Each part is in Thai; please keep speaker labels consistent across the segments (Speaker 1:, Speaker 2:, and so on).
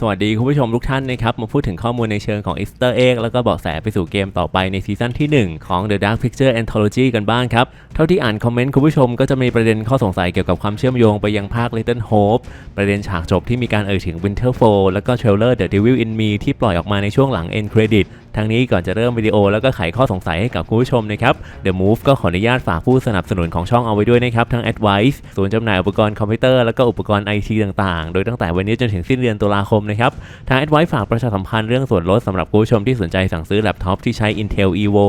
Speaker 1: สวัสดีคุณผู้ชมทุกท่านนะครับ มาพูดถึงข้อมูลในเชิงของ Easter Egg แล้วก็เบาะแสไปสู่เกมต่อไปในซีซั่นที่ 1 ของ The Dark Picture Anthology กันบ้างครับ เท่าที่อ่านคอมเมนต์คุณผู้ชมก็จะมีประเด็นข้อสงสัยเกี่ยวกับความเชื่อมโยงไปยังภาค Little Hope ประเด็นฉากจบที่มีการเอ่ยถึง Winterfall แล้วก็เทรลเลอร์ The Devil in Me ที่ปล่อยออกมาในช่วงหลัง End Credit ทางนี้ก่อนจะเริ่มวิดีโอแล้วก็ไขข้อสงสัยให้กับคุณผู้ชมนะครับ The Move ก็ขออนุญาตฝากผู้สนับสนุนของช่องเอาไว้ด้วยนะครับทั้ง Advice ศูนย์จำหน่ายอุปกรณ์คอมพิวเตอร์แล้วก็อุปกรณ์ IT ต่างๆ โดยตั้งแต่วันนี้จนถึงสิ้นเดือนตุลาคมนะครับทาง Advice ฝากประชาสัมพันธ์เรื่องส่วนลดสำหรับผู้ชมที่สนใจสั่งซื้อแล็ปท็อปที่ใช้ Intel Evo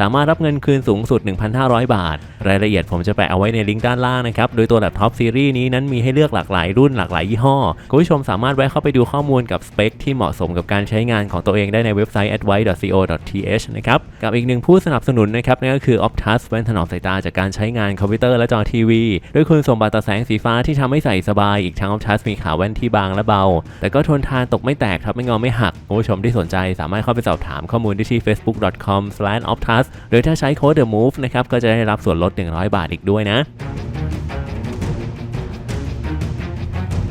Speaker 1: สามารถรับเงินคืนสูงสุด 1,500 บาท รายละเอียดผมจะแปะเอาไว้ในลิงก์ด้านล่างนะครับโดยตัวแล็ปท็อปซีรีส์นี้นั้นมีให้เลือกหลากหลายรุ่นหลากหลายยี่ห้อคุณผู้ชมสามารถแวะเข้าไปดูข้อมูลกับสเปคที่เหมาะสมกับการใช้งานของตัวเองได้ในเว็บไซต์ advice.co.th นะครับกับอีกหนึ่งผู้สนับสนุนนะครับนั่นก็คือ Optus แว่นถนอมสายตาจากการใช้งานคอมพิวเตอร์และจอทีวี ด้วยคุณสมบัติต่อแสงสีฟ้าที่ทำให้ใส่สบายอีกทั้ง Optus มีขาแว่นที่บางและเบา แต่ก็ทนทานตกไม่แตกครับไม่งอไม่หักคุณผู้ชมที่สนใจสามารถเข้าไปสอบถามข้อมูลได้ที่ facebook.com/optus โดยถ้าใช้โค้ด the move นะครับก็จะได้รับส่วนลด 100 บาทอีกด้วยนะ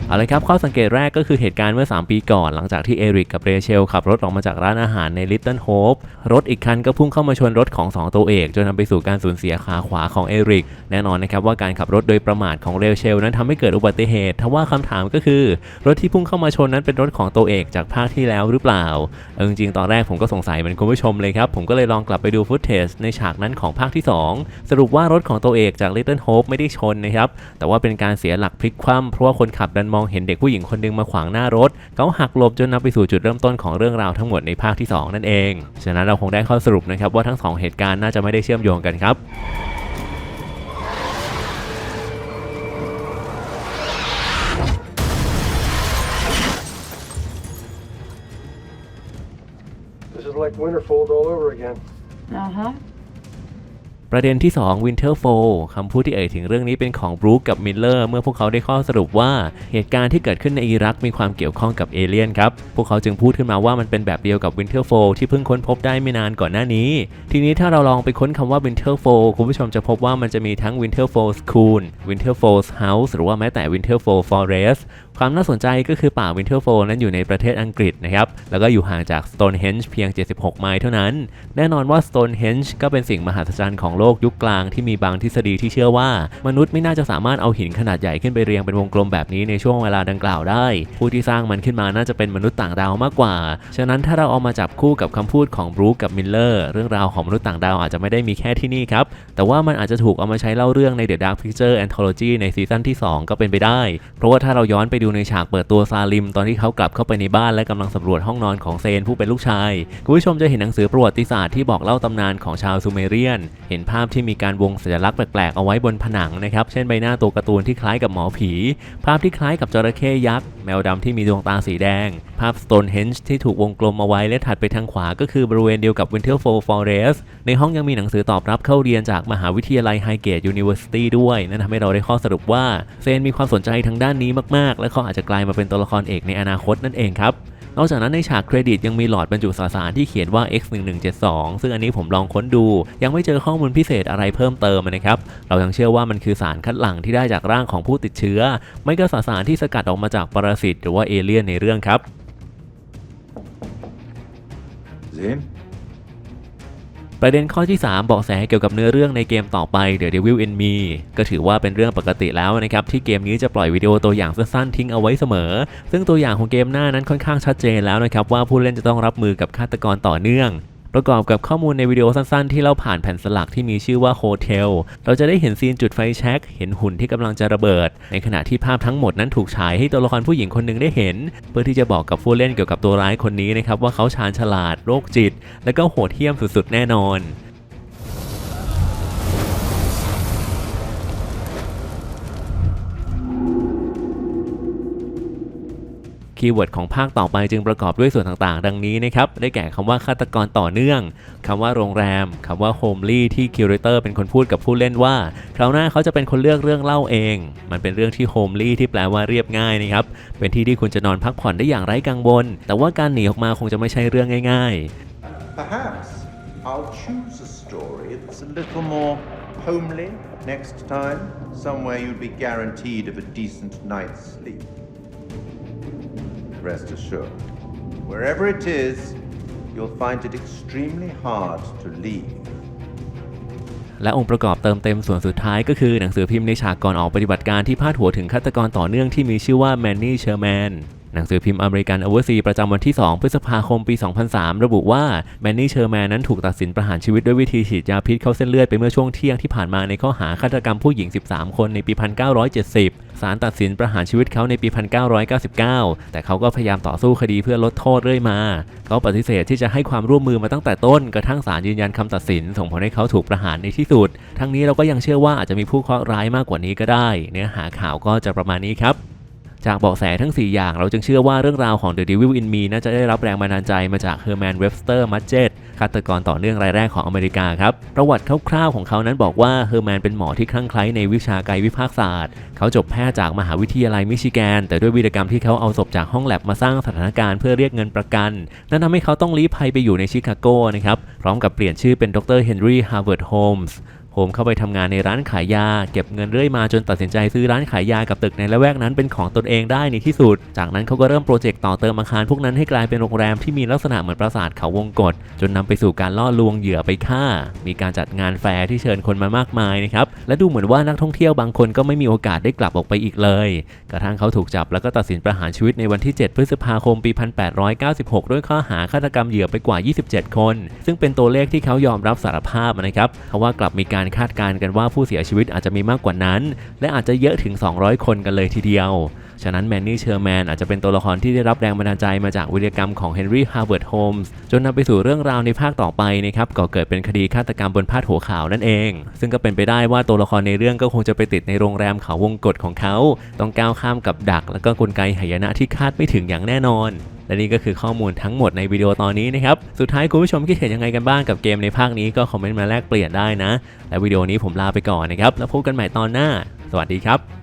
Speaker 1: เอาละครับข้อสังเกตแรกก็คือเหตุการณ์เมื่อ 3 ปีก่อน หลังจากที่เอริกกับเรเชลขับรถออกมาจากร้านอาหารใน Little Hope รถอีกคันก็พุ่งเข้ามาชนรถของ 2 ตัวเอกจนนำไปสู่การสูญเสียขาขวาของเอริกแน่นอนนะครับว่าการขับรถโดยประมาทของเรเชลนั้นทำให้เกิดอุบัติเหตุทว่าคำถามก็คือ รถที่พุ่งเข้ามาชนนั้นเป็นรถของตัวเอกจากภาคที่แล้วหรือเปล่าเอาจริงๆตอนแรกผมก็สงสัยเหมือนคุณผู้ชมเลยครับผมก็เลยลองกลับไปดูฟุตเทจในฉากนั้นของภาคที่ 2 สรุปว่ารถของตัวเอกจาก Little Hope ไม่ได้ชนนะครับแต่ว่าเป็นการเสียหลักพลิกคว่ำเพราะว่าคนขับดันมองเห็นเด็กผู้หญิงคนหนึงมาขวางหน้ารถ เขาหักหลบจนนำไปสู่จุดเริ่มต้นของเรื่องราวทั้งหมดในภาคที่ 2 นั่นเอง ฉะนั้นเราคงได้ข้อสรุปนะครับว่าทั้ง 2 เหตุการณ์น่าจะไม่ได้เชื่อมโยงกันครับ
Speaker 2: This is like Winterfold all over again.
Speaker 3: Uh huh.
Speaker 1: ประเด็นที่ 2 Winterfall คำพูดที่เอ่ยถึงเรื่องนี้เป็นของบรูคกับมิลเลอร์เมื่อพวกเขาได้ข้อสรุปว่าเหตุการณ์ที่เกิดขึ้นในอิรักมีความเกี่ยวข้องกับเอเลี่ยนครับ พวกเขาจึงพูดขึ้นมาว่ามันเป็นแบบเดียวกับ Winterfall ที่เพิ่งค้นพบได้ไม่นานก่อนหน้านี้ ทีนี้ถ้าเราลองไปค้นคำว่า Winterfall คุณผู้ชมจะพบว่ามันจะมีทั้ง Winterfall School Winterfall House หรือว่าแม้แต่ Winterfall Forest ความน่าสนใจก็คือป่า Winterfell นั้นอยู่ในประเทศอังกฤษนะครับ แล้วก็อยู่ห่างจาก Stonehenge เพียง 76 ไมล์เท่านั้น แน่นอนว่า Stonehenge ก็เป็นสิ่งมหัศจรรย์ของโลกยุคกลางที่มีบางทฤษฎีที่เชื่อว่า มนุษย์ไม่น่าจะสามารถเอาหินขนาดใหญ่ขึ้นไปเรียงเป็นวงกลมแบบนี้ในช่วงเวลาดังกล่าวได้ ผู้ที่สร้างมันขึ้นมาน่าจะเป็นมนุษย์ต่างดาวมากกว่า ฉะนั้นถ้าเราเอามาจับคู่กับคำพูดของบรูคกับมิลเลอร์เรื่องราวของมนุษย์ต่างดาวอาจจะไม่ได้มีแค่ที่นี่ครับ แต่ว่ามันอาจจะถูกเอามาใช้เล่าเรื่องใน The Dark Picture Anthology ในซีซั่นที่ 2 ก็เป็นไปได้ เพราะว่าถ้าเราย้อนไปดูในฉากเปิดตัวซาลิม ตอนที่เขากลับเข้าไปในบ้านและกำลังสำรวจห้องนอนของเซนผู้เป็นลูกชาย คุณผู้ชมจะเห็นหนังสือประวัติศาสตร์ที่บอกเล่าตำนานของชาวซูเมเรียน เห็นภาพที่มีการวงสัญลักษณ์แปลกๆเอาไว้บนผนังนะครับ เช่นใบหน้าตัวการ์ตูนที่คล้ายกับหมอผี ภาพที่คล้ายกับจระเข้ยักษ์ แมวดำที่มีดวงตาสีแดง ภาพ Stonehenge ที่ถูกวงกลมเอาไว้และถัดไปทางขวาก็คือบริเวณเดียวกับ Winterfell Forest ในห้องยังมีหนังสือตอบรับเข้าเรียนจากมหาวิทยาลัย Highgate University ด้วย นั่นทำให้เราได้ข้อสรุปว่าเซนมีความสนใจทางด้านนี้มาก ๆ และเขาอาจจะกลายมาเป็นตัวละครเอกในอนาคตนั่นเองครับ นอกจากนั้นในฉากเครดิตยังมีหลอดบรรจุสสารที่เขียนว่า X1172 ซึ่งอันนี้ผมลองค้นดู ยังไม่เจอข้อมูลพิเศษอะไรเพิ่มเติมนะครับ เรายังเชื่อว่ามันคือสารคัดหลั่งที่ได้จากร่างของผู้ติดเชื้อ ไม่ก็สสารที่สกัดออกมาจากปรสิตหรือว่าเอเลี่ยนในเรื่องครับ
Speaker 4: Sehen?
Speaker 1: ประเด็นข้อที่ 3 บอกแสเกี่ยวกับเนื้อเรื่องในเกมต่อไป The Devil in Me ก็ถือว่าเป็นเรื่องปกติแล้วนะครับ ที่เกมนี้จะปล่อยวิดีโอตัวอย่างสั้นๆทิ้งเอาไว้เสมอ ซึ่งตัวอย่างของเกมหน้านั้นค่อนข้างชัดเจนแล้วนะครับว่าผู้เล่นจะต้องรับมือกับฆาตกรต่อเนื่อง ประกอบกับข้อมูลในวิดีโอสั้นๆ ที่เล่าผ่านแผ่นสลักที่มีชื่อว่าโฮเทลเราจะได้เห็นซีนจุดไฟแช็กเห็นหุ่นที่กำลังจะระเบิด ในขณะที่ภาพทั้งหมดนั้นถูกฉายให้ตัวละครผู้หญิงคนหนึ่งได้เห็น เพื่อที่จะบอกกับผู้เล่นเกี่ยวกับตัวร้ายคนนี้นะครับว่าเขาชาญฉลาดโรคจิต และก็โหดเหี้ยมสุดๆแน่นอน คีย์เวิร์ดของภาคต่อไปจึงประกอบด้วยส่วนต่างๆ ดังนี้นะครับ ได้แก่คำว่าฆาตกรต่อเนื่อง คำว่าโรงแรม คำว่าโฮมลี่ที่คิวเรเตอร์เป็นคนพูดกับผู้เล่นว่า คราวหน้าเขาจะเป็นคนเลือกเรื่องเล่าเอง มันเป็นเรื่องที่โฮมลี่ที่แปลว่าเรียบง่ายนะครับ เป็นที่ที่คุณจะนอนพักผ่อนได้อย่างไร้กังวล แต่ว่าการหนีออกมาคงจะไม่ใช่เรื่องง่ายๆ
Speaker 4: Perhaps I'll choose a story that's a little more homely next time, somewhere you'd be guaranteed of a decent night's sleep. Rest assured. Wherever it is, you'll find it extremely hard to leave.
Speaker 1: และองค์ประกอบเติมเต็มส่วนสุดท้ายก็คือหนังสือพิมพ์ในฉากก่อนออกปฏิบัติการที่พาดหัวถึงฆาตกรต่อเนื่องที่มีชื่อว่าแมนนี่เชอร์แมน หนังสือพิมพ์อเมริกันอเวอร์ซีประจำวันที่ 2 พฤษภาคมปี 2003 ระบุว่าแมนนี่เชอร์แมนนั้นถูกตัดสินประหารชีวิตด้วยวิธีฉีดยาพิษเข้าเส้นเลือดไปเมื่อช่วงเที่ยงที่ผ่านมาในข้อหาฆาตกรรมผู้หญิง 13 คนในปี 1970 ศาลตัดสินประหารชีวิตเขาในปี 1999 แต่เขาก็พยายามต่อสู้คดีเพื่อลดโทษเรื่อยมา เขาปฏิเสธที่จะให้ความร่วมมือมาตั้งแต่ต้นกระทั่งศาลยืนยันคำตัดสิน ส่งผลให้เขาถูกประหารในที่สุด ทั้งนี้เราก็ยังเชื่อว่าอาจจะมีผู้เคราะห์ร้ายมากกว่านี้ก็ได้ เนื้อหาข่าวก็จะประมาณนี้ครับ จากเบาะแสทั้ง 4 อย่าง เราจึงเชื่อว่าเรื่องราวของ The Devil in Me น่าจะได้รับแรงบันดาลใจมาจาก Herman Webster m u d g e t ฆาตกรต่อเนื่องรายแรกของอเมริกาครับ ประวัติคร่าวๆของเขานั้นบอกว่าเฮอร์แมนเป็นหมอที่คลั่งไคล้ในวิชากายวิภาคศาสตร์ เขาจบแพทย์จากมหาวิทยาลัยมิชิแกน แต่ด้วยวีรกรรมที่เขาเอาศพจากห้องแลบมาสร้างสถานการณ์เพื่อเรียกเงินประกัน นั่นทำให้เขาต้องลี้ภัยไปอยู่ในชิคาโกนะครับ พร้อมกับเปลี่ยนชื่อเป็นดรเฮนรี่ฮาร์เวาร์ดโฮมส์ โฮมเข้าไปทำงานในร้านขายยา เก็บเงินเรื่อยมาจนตัดสินใจซื้อร้านขายยากับตึกในละแวกนั้นเป็นของตนเองได้ในที่สุด จากนั้นเขาก็เริ่มโปรเจกต์ต่อเติมอาคารพวกนั้นให้กลายเป็นโรงแรมที่มีลักษณะเหมือนปราสาทเขาวงกฏจนนำไปสู่การล่อลวงเหยื่อไปฆ่า มีการจัดงานแฟร์ที่เชิญคนมามากมายนะครับ และดูเหมือนว่านักท่องเที่ยวบางคนก็ไม่มีโอกาสได้กลับออกไปอีกเลย กระทั่งเขาถูกจับแล้วก็ตัดสินประหารชีวิตในวันที่ 7 พฤษภาคมปี 1896 ด้วยข้อหาฆาตกรรมเหยื่อไปกว่า 27 คน ซึ่งเป็นตัวเลขที่เขายอมรับสารภาพนะครับเพราะว่ากลับมีการคาดการณ์กันว่าผู้เสียชีวิตอาจจะมีมากกว่านั้น และอาจจะเยอะถึง 200 คนกันเลยทีเดียว ฉะนั้นแมนนี่เชอร์แมนอาจจะเป็นตัวละครที่ได้รับแรงบันดาลใจมาจากวิรกรรมของเฮนรี่ฮาร์ a าร์ดโฮมส์จนนำไปสู่เรื่องราวในภาคต่อไปนะครับก่อเกิดเป็นคดีฆาตกรรมบนพาดหัวข่าวนั่นเอง ซึ่งก็เป็นไปได้ว่าตัวละครในเรื่องก็คงจะไปติดในโรงแรมเขาวงกฏของเขา ต้องก้าวข้ามกับดัก แล้วก็กลไกหายนะที่คาดไม่ถึงอย่างแน่นอนและนี่ก็คือข้อมูลทั้งหมดในวิดีโอตอนนี้นะครับ สุดท้ายคุณผู้ชมคิดเห็นยังไงกันบ้างกับเกมในภาคนี้ก็คอมเมนต์มาแลกเปลี่ยนได้นะ และวิดีโอนี้ผมลาไปก่อนนะครับ แล้วพบกันใหม่ตอนหน้า สวัสดีครับ